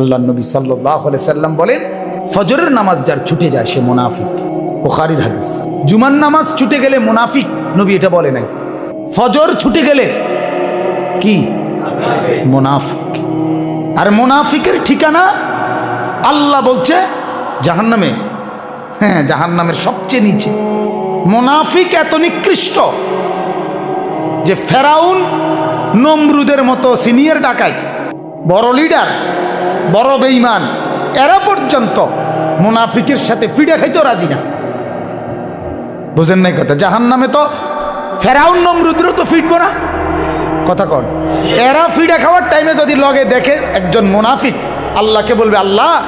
আল্লাহ নবী সাল্লাহ সাল্লাম বলেন, ফজরের নামাজ যার ছুটে যায় সে মোনাফিক। বুখারির হাদিস। জুমার নামাজ ছুটে গেলে মোনাফিক, নবী এটা বলে নাই। ফজর ছুটে গেলে কি? মোনাফিক। আর মোনাফিকের ঠিকানা আল্লাহ বলছে, জাহান্নামে। হ্যাঁ জাহান্নামের সবচেয়ে নিচে। মোনাফিক এত নিকৃষ্ট যে ফেরাউন নমরুদের মতো সিনিয়র ডাকায় বড় লিডার বড় বেইমান এরা পর্যন্ত মুনাফিকের সাথে পিড়ে খাইতেও রাজি না। বুঝেন নাই কথা? জাহান নামে তো ফেরাউন নমরুদ্র তো ফিটবো না। কথা কন। এরা ফিডে খাওয়ার টাইমে যদি লগে দেখে একজন মুনাফিক, আল্লাহকে বলবে, আল্লাহ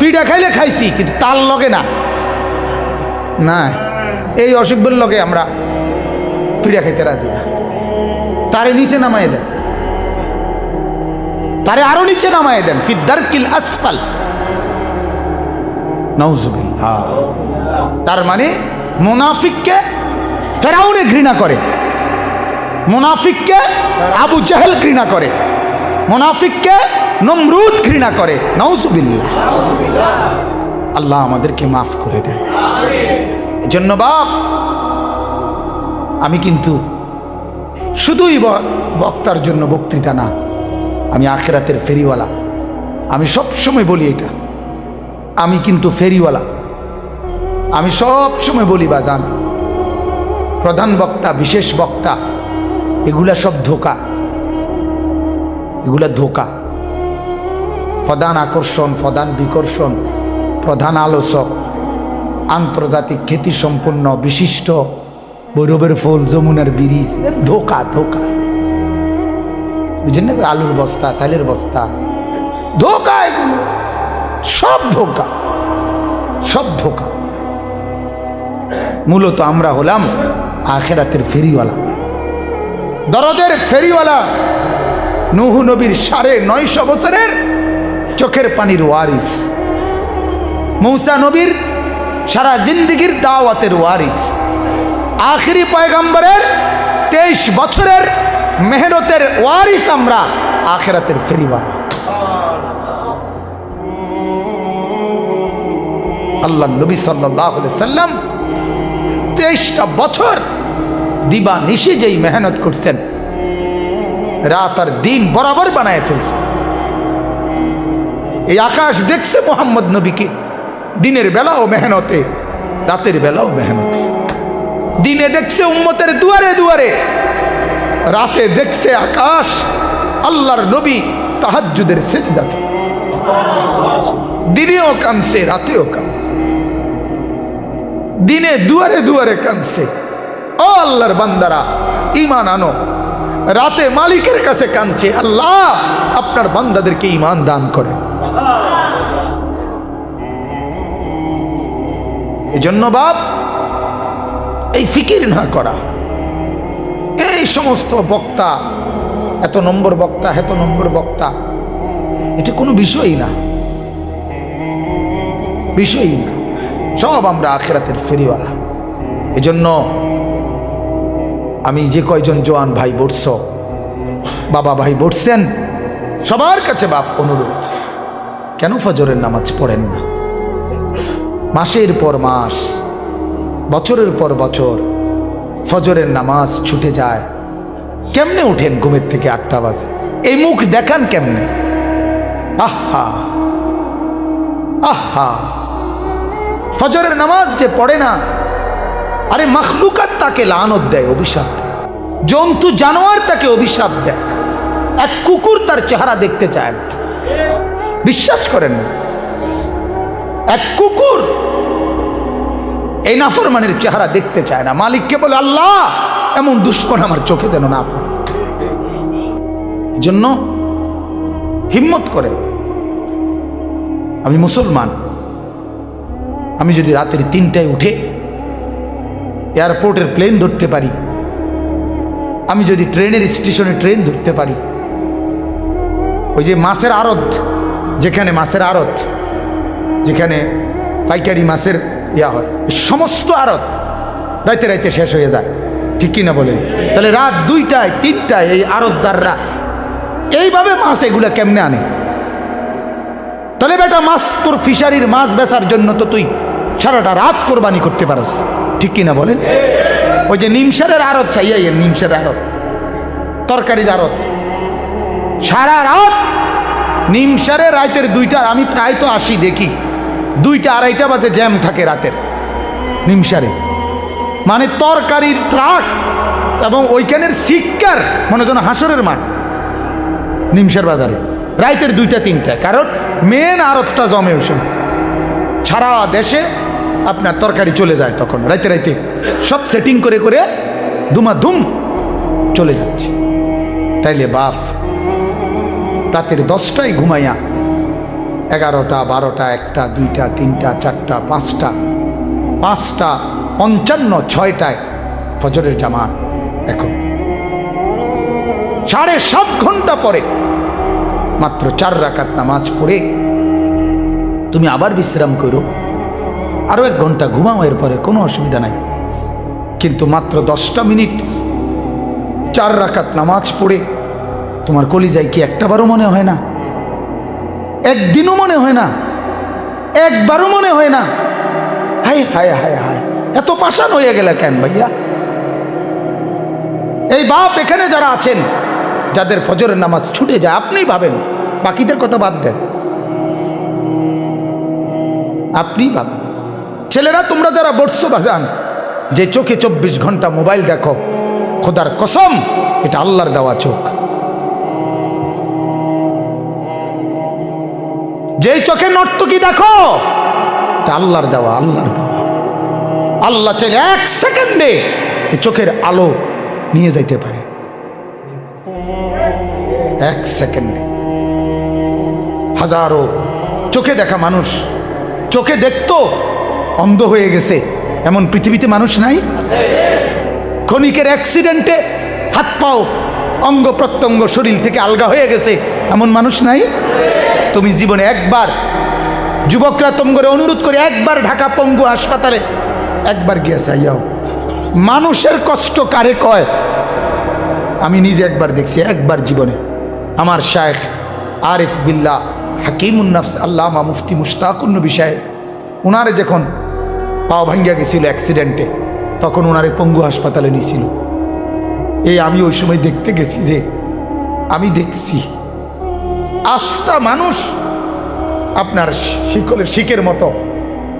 ফিডা খাইলে খাইছি, কিন্তু তার লগে না। না, এই অসুখের লগে আমরা ফিডা খাইতে রাজি না। তারে নিচে নামাই দেন। তারে আরও নিচে নামাই দেন ফিদ্দার কিল আসফাল। তার মানে মুনাফিককে ফেরাউনে ঘৃণা করে, মুনাফিককে আবু জাহেল ঘৃণা করে, মুনাফিককে নমরুদ ঘৃণা করে। নওজুবিল্লাহ আল্লাহ আমাদেরকে মাফ করে দেন। এজন্য বাপ, আমি কিন্তু শুধুই বক্তার জন্য বক্তৃতা না আমি আখেরাতের ফেরিওয়ালা। আমি সব সময় বলি এটা। আমি কিন্তু ফেরিওয়ালা। আমি সব সময় বলি, বাজান। প্রধান বক্তা, বিশেষ বক্তা, এগুলা সব ধোকা। এগুলা ধোকা। প্রধান আকর্ষণ, প্রধান বিকর্ষণ, প্রধান আলোচক, আন্তর্জাতিক খ্যাতি সম্পন্ন বিশিষ্ট, বৈরবের ফুল, যমুনার ব্রিজ ধোকা ধোকা। বুঝলেন না আলুর বস্তা, চালের বস্তা। ধোকা এগুলো। সব ধোকা। সব ধোকা। মূলত আমরা হলাম আখেরাতের ফেরিওয়ালা। দরদের ফেরিওয়ালা। নুহু নবীর সাড়ে নয়শো বছরের চোখের পানির ওয়ারিস। মৌসা নবীর সারা জিন্দিগির দাওয়াতের ওয়ারিস। আখিরি পয়গাম্বরের তেইশ বছরের মেহনতের ওয়ারিস আমরা, আখেরাতের ফেরিওয়ালা। আল্লাহ নবী সাল্লাহ সাল্লাম তেইশটা বছর দিবা নিশে যেই মেহনত করছেন, রাত আর দিন বরাবর বানায় ফেলছে। এই আকাশ দেখছে মোহাম্মদ নবীকে, দিনের বেলাও মেহনতে, রাতের বেলাও মেহনতে। দিনে দেখছে উম্মতের দুয়ারে দুয়ারে রাতে দেখছে আকাশ, আল্লাহর নবী তাহাজ্জুদের সেজদাতে দিনেও কানছে রাতেও কানছে দিনে দুয়ারে দুয়ারে কানছে ও আল্লাহর বান্দারা ইমান আনো। রাতে মালিকের কাছে কানছে আল্লাহ আপনার বান্দাদেরকে ইমান দান করে। এজন্য বাপ, এই ফিকির না করা। এই সমস্ত বক্তা, এত নম্বর বক্তা, এত নম্বর বক্তা, এটা কোনো বিষয়ই না। বিষয়ই না। সব আমরা আখেরাতের ফেরিওয়ালা। এজন্য আমি যে কয়জন জোয়ান ভাই বসছ বাবা ভাই বসছেন সবার কাছে বাপ অনুরোধ। কেন ফজরের নামাজ পড়েন না? মাসের পর মাস, বছরের পর বছর ফজরের নামাজ ছুটে যায় কেমনে উঠেন ঘুমের থেকে আটটা বাজে? এই মুখ দেখান কেমনে? আহা! আহা! ফজরের নামাজ যে পড়ে না, আরে মখলুকাত তাকে লানত দেয়, অভিশাপ জন্তু জানোয়ার তাকে অভিশাপ দেয়। এক কুকুর তার চেহারা দেখতে চায় না। বিশ্বাস করেন এক কুকুর এই নাফরমানের চেহারা দেখতে চায় না। মালিককে বলে, আল্লাহ, এমন দুশ্মন আমার চোখে যেন না পড়ে। জন্য হিম্মত করে আমি মুসলমান। আমি যদি রাতের তিনটায় উঠে এয়ারপোর্টের প্লেন ধরতে পারি, আমি যদি ট্রেনের স্টেশনে ট্রেন ধরতে পারি, ওই যে মাছের আড়ত, যেখানে মাছের আড়ত, যেখানে পাইকারি মাছের ইয়া হয়। সমস্ত আড়ত রাইতে রাইতে শেষ হয়ে যায়। ঠিক কিনা বলেন? তাহলে রাত দুইটায়, তিনটায় এই আড়তদাররা এইভাবে মাছ এগুলা কেমনে আনে? তাহলে বেটা মাছ তোর ফিশারির মাছ বেচার জন্য তো তুই সারাটা রাত কোরবানি করতে পারস। ঠিক কিনা বলেন? ওই যে নিমসারের আড়ত চাইয়াইয়ের নিমসারের আড়ত তরকারির আড়ত সারা রাত নিমসারে রাতের দুইটা আমি প্রায় তো আসি দেখি। দুইটা আড়াইটা বাজে জ্যাম থাকে রাতের, নিমসারে। মানে তরকারির ট্রাক এবং ওইখানের শিক্ষার, মনে যেন হাসরের মাঠ, নিমসার বাজারে। রাইতের দুইটা, তিনটা, কারণ মেন আড়তটা জমে ওই সময়। সারা দেশে আপনার তরকারি চলে যায় তখন, রাইতে রাইতে। সব সেটিং করে করে দুমা ধুম চলে যাচ্ছে। তাইলে বাপ, রাতের দশটায় ঘুমাইয়া এগারোটা, বারোটা, একটা, দুইটা, তিনটা, চারটা, পাঁচটা পাঁচটা, পঞ্চান্ন, ছয়টায় ফজরের জামাত। এখন সাড়ে সাত ঘণ্টা পরে, মাত্র চার রাকাত নামাজ পড়ে, তুমি আবার বিশ্রাম করো। আরও এক ঘণ্টা ঘুমাও, এরপরে কোনো অসুবিধা নাই। কিন্তু মাত্র দশটা মিনিট, চার রাকাত নামাজ পড়ে, তোমার কলিজায় কি একটাবারও মনে হয় না? একদিনও মনে হয় না। একবারও মনে হয় না। হায় হায় হায় হায়, এত পাষাণ হয়ে গেলে কেন ভাইয়া? এই বাপ এখানে যারা আছেন, যাদের ফজরের নামাজ ছুটে যায়, আপনিই ভাবেন, বাকিদের কথা বাদ দেন। আপনি ভাবেন। ছেলেরা, তোমরা যারা বর্ষ বাজান, যে চোখে চব্বিশ ঘণ্টা মোবাইল দেখো, খোদার কসম, এটা আল্লাহর দেওয়া চোখ। যেই চোখে নর্তকি দেখো? আল্লাহর দেওয়া আল্লাহর দেওয়া। আল্লাহ চাইলে এক সেকেন্ডে চোখের আলো নিয়ে যাইতে পারে। এক সেকেন্ডে। হাজারো চোখে দেখা মানুষ, চোখে দেখতো অন্ধ হয়ে গেছে। এমন পৃথিবীতে মানুষ নাই? ক্ষণিকের অ্যাক্সিডেন্টে হাত পাও অঙ্গ প্রত্যঙ্গ শরীর থেকে আলগা হয়ে গেছে। এমন মানুষ নাই? তুমি জীবনে একবার যুবকরা তোমরে অনুরোধ করে একবার ঢাকা পঙ্গু হাসপাতালে একবার গিয়েছে আইয়াও মানুষের কষ্ট কারে কয়? আমি নিজে একবার দেখছি, একবার জীবনে। আমার শায়েখ আরিফ বিল্লাহ হাকিমুন্নাফস আল্লামা মুফতি মুশতাকুন্নবী সাহেব ওনারে যখন পাও ভাঙ্গিয়া গেছিল অ্যাক্সিডেন্টে তখন ওনারে পঙ্গু হাসপাতালে নিয়েছিল এই আমি ওই সময় দেখতে গেছি যে আমি দেখছি আস্থা মানুষ আপনার শিকলের শিকের মতো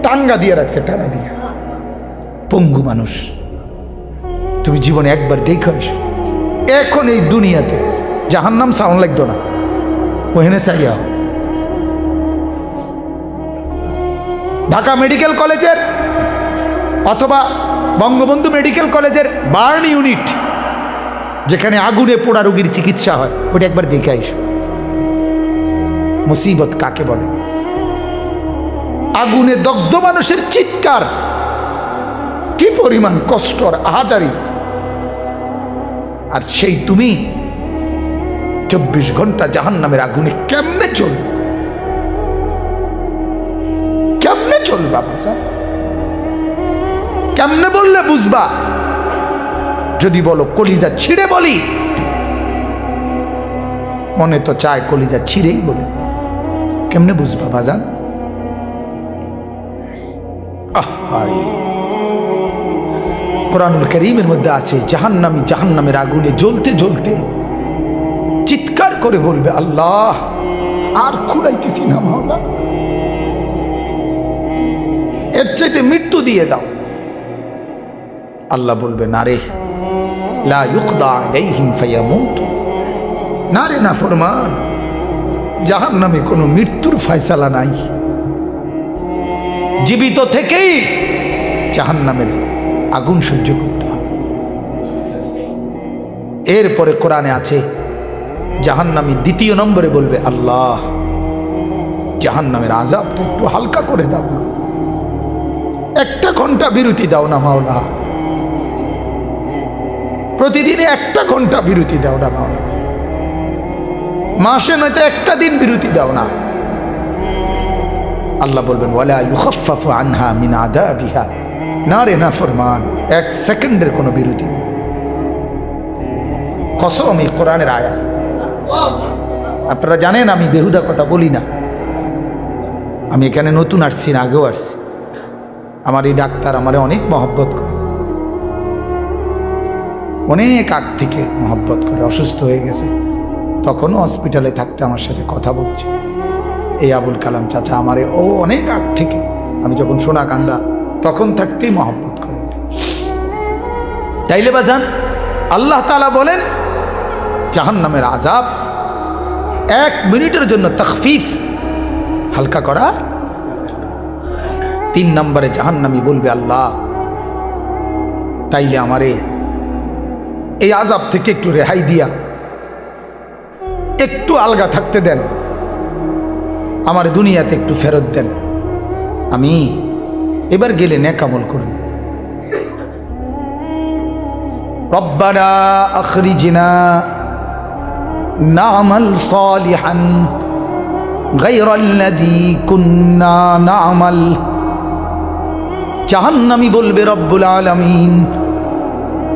টাঙ্গা দিয়ে রাখছে, টানা দিয়ে। পঙ্গু মানুষ। তুমি জীবনে একবার দেখে এসো এখন এই দুনিয়াতে জাহান্নাম সাউন্ড লাগতো না। ওহেনে চাইয়া ঢাকা মেডিকেল কলেজের অথবা বঙ্গবন্ধু মেডিকেল কলেজের বার্ন ইউনিট যেখানে আগুনে পোড়া রোগীর চিকিৎসা হয়, ওটা একবার দেখে আইস। মুসিবত কাকে বলে? আগুনে দগ্ধ মানুষের চিৎকার। কি পরিমাণ কষ্ট আর আহাজারি আর সেই তুমি, চব্বিশ ঘণ্টা জাহান নামের আগুনে কেমনে চল? কেমনে চলবা বাজা কেমনে বললে বুঝবা? যদি বলো কলিজা ছিঁড়ে বলি, মনে তো চায় কলিজা ছিঁড়েই বলি। কেমনে বুঝবা বাজান? কোরআনুল করিমের মধ্যে আছে, জাহান্নামি জাহান্নামের আগুনে জ্বলতে জ্বলতে চিৎকার করে বলবে, আল্লাহ, আর খুঁড়াইতেছি না মাওলা। এর চাইতে মৃত্যু দিয়ে দাও। আল্লাহ বলবে, না রে লা ইউকদা আলাইহিম ফায়ামুত। না না ফরমান জাহান নামে কোনো মৃত্যুর ফয়সালা নাই। জীবিত থেকেই জাহান নামের আগুন সহ্য করতে হবে। এরপরে কোরআনে আছে, জাহান্নামী দ্বিতীয় নম্বরে বলবে, আল্লাহ, জাহান্নামের আজাবটা একটু হালকা করে দাও না। একটা ঘণ্টা বিরতি দাও না মাওলা। প্রতিদিনে একটা ঘণ্টা বিরতি দাও না মাওলা। মাসে নয়তো একটা দিন বিরতি দাও না। আল্লাহ বলবেন, ওয়ালা ইউখাফাফু আনহা মিন আদাবিহা না রে, না ফরমান, এক সেকেন্ডের কোনো বিরতি নেই। কসম এই কোরআনের আয়া আপনারা জানেন আমি বেহুদা কথা বলি না। আমি এখানে নতুন আসছি না, আগেও আসছি। আমার এই ডাক্তার আমার অনেক মহব্বত করে। অনেক আগ থেকে মহব্বত করে অসুস্থ হয়ে গেছে। তখনও হসপিটালে থাকতে আমার সাথে কথা বলছে। এই আবুল কালাম চাচা আমারে ও অনেক আগ থেকে, আমি যখন সোনা কান্দা তখন থাকতেই মহব্বত করে। তাইলে বাজান আল্লাহ তালা বলেন, জাহান্নামের আজাব এক মিনিটের জন্য তখফিফ, হালকা করা। তিন নম্বরে জাহান্নামি বলবে আল্লাহ, তাইলে আমারে এই আজাব থেকে একটু রেহাই দিয়া, একটু আলগা থাকতে দেন, আমার দুনিয়াতে একটু ফেরত দেন। আমি এবার গেলে ন্যাকামল করুন রব্বানা আখরিজিনা কুন্না বলবে রব্বুল আলমিন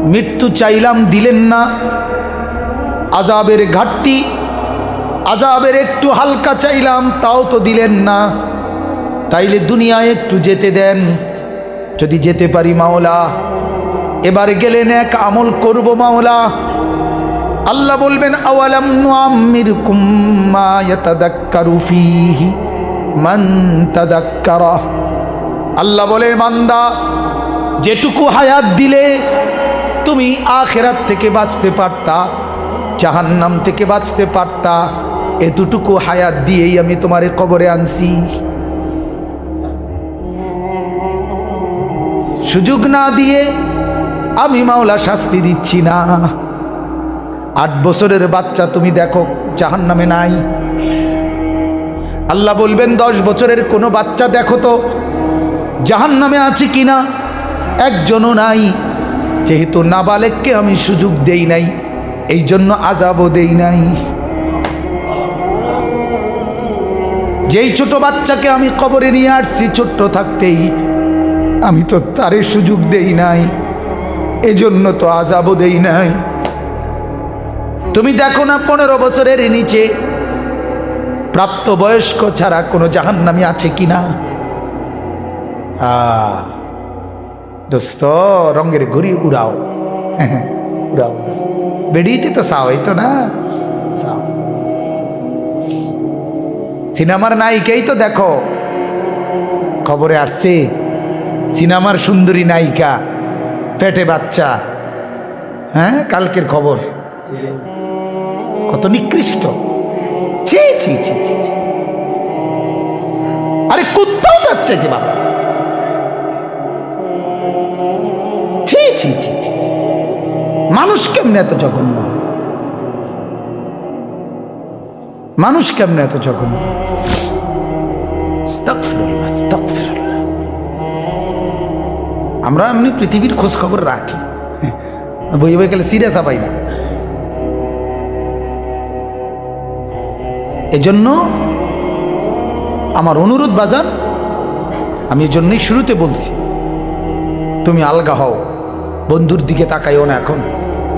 মৃত্যু চাইলাম, দিলেন না। আজাবের ঘাটতি, আজাবের একটু হালকা চাইলাম, তাও তো দিলেন না। তাইলে দুনিয়ায় একটু যেতে দেন। যদি যেতে পারি মাওলা, এবার গেলেন এক আমল করব মাওলা। আল্লাহ বলবেন মান আল্লাহ বলে মান্দা যেটুকু হায়াত দিলে তুমি আখেরাত থেকে বাঁচতে পারতা, জাহান্নাম থেকে বাঁচতে পারতা। এতটুকু হায়াত দিয়েই আমি তোমারে কবরে আনছি। সুযোগ না দিয়ে আমি মাওলা শাস্তি দিচ্ছি না। আট বছরের বাচ্চা তুমি দেখো জাহান নামে নাই। আল্লাহ বলবেন, দশ বছরের কোনো বাচ্চা দেখো তো জাহান নামে আছে কিনা? একজনও নাই। যেহেতু নাবালেককে আমি সুযোগ দেই নাই এই জন্য আজাবও দেই নাই। যেই ছোট বাচ্চাকে আমি কবরে নিয়ে আসছি, ছোট্ট থাকতেই আমি তো তারে সুযোগ দেই নাই, এজন্য তো আজাবও দেই নাই। তুমি দেখো না পনেরো বছরের নিচে প্রাপ্ত বয়স্ক ছাড়া কোনো জাহান্নামি আছে কিনা? আহ দোস্ত, রঙের ঘুরি উড়াও। উড়াও। বেরিয়েছে তো সাও এই তো না? সাও সিনেমার নায়িকাই তো দেখো। খবরে আসছে, সিনেমার সুন্দরী নায়িকা, পেটে বাচ্চা। হ্যাঁ কালকের খবর। কত নিকৃষ্ট। ছি ছি ছি ছি। আরে কুত্তাও তার চাইতে পারো ছি ছি ছি। মানুষ কেমনে এত জঘন্য? মানুষ কেমনে এত জঘন্য। আমরা এমনি পৃথিবীর খোঁজ খবর রাখি। বই বই গেলে সিরিয়াস পাই না। এজন্য আমার অনুরোধ বাজান, আমি এজন্যই শুরুতে বলছি, তুমি আলগা হও। বন্ধুর দিকে তাকাইও না এখন।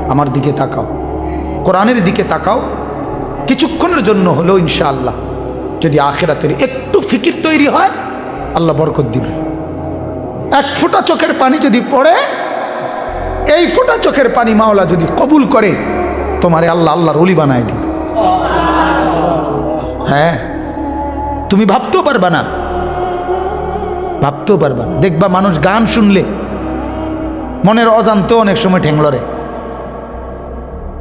আমার দিকে তাকাও। কোরআনের দিকে তাকাও। কিছুক্ষণের জন্য হলেও ইনশাআল্লাহ যদি আখেরাতের একটু ফিকির তৈরি হয়, আল্লাহ বরকত দিবে। এক ফোঁটা চোখের পানি যদি পড়ে, এই ফোঁটা চোখের পানি মাওলা যদি কবুল করে, তোমারে আল্লাহ আল্লাহর অলি বানায় দিবে। হ্যাঁ তুমি ভাবতেও পারবা না। ভাবতেও পারবা দেখবা মানুষ গান শুনলে মনের অজান্ত অনেক সময় ঠেংলরে।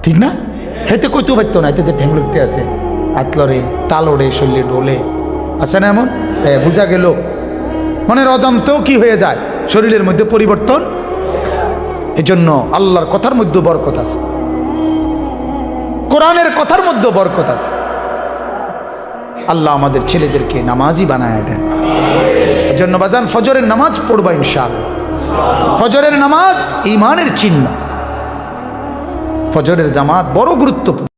ঠিক না? হেতে কইতেও পারতো না, এতে যে ঠেংলতে আছে, আতলরে তালড়ে শরীরে ডোলে। আছে না এমন? হ্যাঁ বোঝা গেল। মনের অজান্তেও কি হয়ে যায়? শরীরের মধ্যে পরিবর্তন? এজন্য আল্লাহর কথার মধ্যে বরকত আছে। কোরআনের কথার মধ্যে বরকত আছে। আল্লাহ আমাদের ছেলেদেরকে নামাজই বানায় দেন। এজন্য বাজান ফজরের নামাজ পড়বা ইনশাআল্লাহ। ফজরের নামাজ ইমানের চিহ্ন। ফজরের জামাত বড় গুরুত্বপূর্ণ।